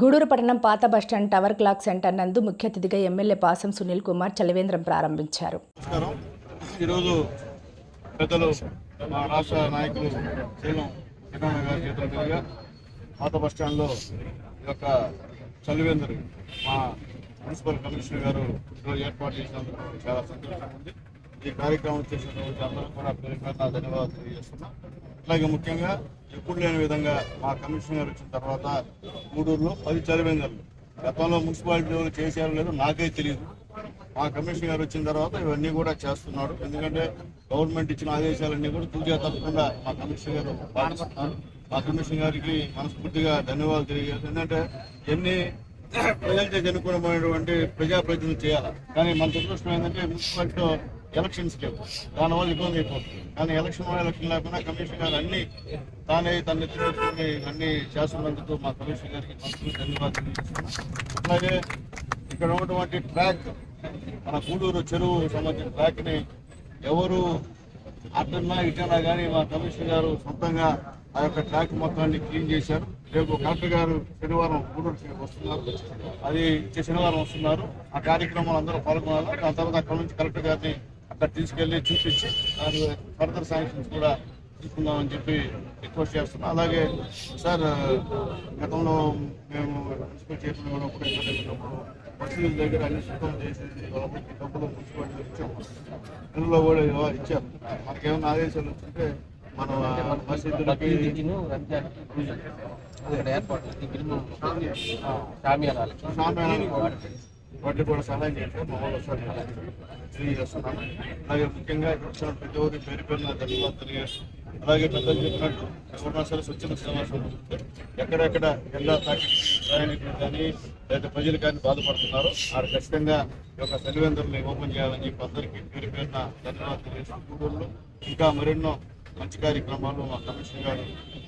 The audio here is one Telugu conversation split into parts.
గూడూరు పట్టణం పాత బస్టాండ్ టవర్ క్లాక్ సెంటర్ నందు ముఖ్య అతిథిగా ఎమ్మెల్యే పాసం సునీల్ కుమార్ చలవేంద్రం ప్రారంభించారు. ఈరోజు పెద్దలు మా రాష్ట్ర నాయకులు గారి పాత బస్టాండ్లో ఈ యొక్క చలివేందరు మా మున్సిపల్ కమిషనర్ గారు ఈరోజు ఏర్పాటు చేసినందుకు చాలా సంతోషంగా ఉంది. ఈ కార్యక్రమం చేసిన అందరూ కూడా పేరు ధన్యవాదాలు తెలియజేస్తున్నాం. అట్లాగే ముఖ్యంగా ఎప్పుడు లేని విధంగా మా కమిషనర్ గారు వచ్చిన తర్వాత గూడూరులో పది చలివేందర్లు గతంలో మున్సిపాలిటీ వాళ్ళు చేశారో లేదో నాకే తెలియదు. మా కమిషనర్ గారు వచ్చిన తర్వాత ఇవన్నీ కూడా చేస్తున్నాడు ఎందుకంటే గవర్నమెంట్ ఇచ్చిన ఆదేశాలన్నీ కూడా తూచా తప్పకుండా మా కమిషనర్ గారు పాటిస్తున్నారు. మా కమిషనర్ గారికి మనస్ఫూర్తిగా ధన్యవాదాలు తెలియజేస్తాను ఎందుకంటే ఎన్ని ప్రజలతో జనుకున్నటువంటి ప్రజాప్రతినిధులు చేయాలి? కానీ మన దురదృష్టం ఏంటంటే మున్సిపాలిటీలో ఎలక్షన్స్ లేవు. దానివల్ల ఇబ్బంది అయిపోతుంది. కానీ ఎలక్షన్ ఎలక్షన్ లేకుండా కమిషన్ గారు అన్ని తానే తన ఎత్తుకొని అన్ని చేస్తున్నందుకు మా కమిషన్ గారికి మనస్ఫూర్తి ధన్యవాదాలు అలాగే ఇక్కడ ఉన్నటువంటి ట్రాక్ మన గూడూరు చెరువు సంబంధించిన ట్రాక్ని ఎవరు అటన్నా ఇటన్నా కానీ మా కమిషనర్ గారు సొంతంగా ఆ యొక్క ట్రాక్ మొత్తాన్ని క్లీన్ చేశారు. రేపు కలెక్టర్ గారు శనివారం గూడూరు వస్తున్నారు. అది శనివారం వస్తున్నారు. ఆ కార్యక్రమాలు అందరూ పాల్గొనాలి. దాని తర్వాత అక్కడ నుంచి కలెక్టర్ గారిని అక్కడ తీసుకెళ్ళి చూపించి దాని ఫర్దర్ శాంక్షన్స్ కూడా తీసుకుందామని చెప్పి రిక్వెస్ట్ చేస్తున్నాం. అలాగే సార్ గతంలో మేము మున్సిపల్ చైర్మన్ ఉన్నప్పుడు ఎక్కడ వెళ్ళినప్పుడు మసీదుల దగ్గర అన్ని శుభ్రం చేసేసి వాళ్ళకి డబ్బులు మున్సిపాలిటీ ఇచ్చాము ఇందులో కూడా ఇచ్చారు? మాకేమైనా ఆదేశాలు వచ్చింటే మనం మసీదులకి బక్రీద్కిను రంజాన్కి పూజలు అక్కడ ఏర్పాట్లు దిగులు షామియానాలు. సామాన్యాన్ని వాటికి కూడా సహాయం చేశారు మా వాళ్ళు ఒకసారి తెలియజేస్తున్నాను అలాగే ముఖ్యంగా ఇక్కడ వచ్చిన ప్రతి ఒక్కరి పేరు పేరున ధన్యవాదాలు తెలియజేస్తున్నాను అలాగే పెద్దలు చెప్పినట్టు ఎవరైనా సరే స్వచ్ఛంద సేవా ఎక్కడెక్కడ ఎలా తాకి ప్రయాణికులు కానీ లేదా ప్రజలు కానీ బాధపడుతున్నారో వారు ఖచ్చితంగా ఈ యొక్క సెలవేందర్ని ఓపెన్ చేయాలని చెప్పి అందరికీ పేరు పేరున ధన్యవాదాలు తెలియజేస్తున్నాను ఇంకా మరెన్నో మంచి కార్యక్రమాలు మా కమిషన్ గారు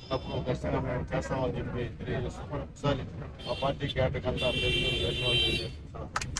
తప్పుడు ఖచ్చితంగా మేము చేస్తామని చెప్పి తెలియజేస్తున్నాం ఒకసారి మా పార్టీ క్యాడర్ అంతా ధన్యవాదాలు తెలియజేస్తున్నాం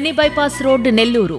మినీ బైపాస్ రోడ్ నెల్లూరు.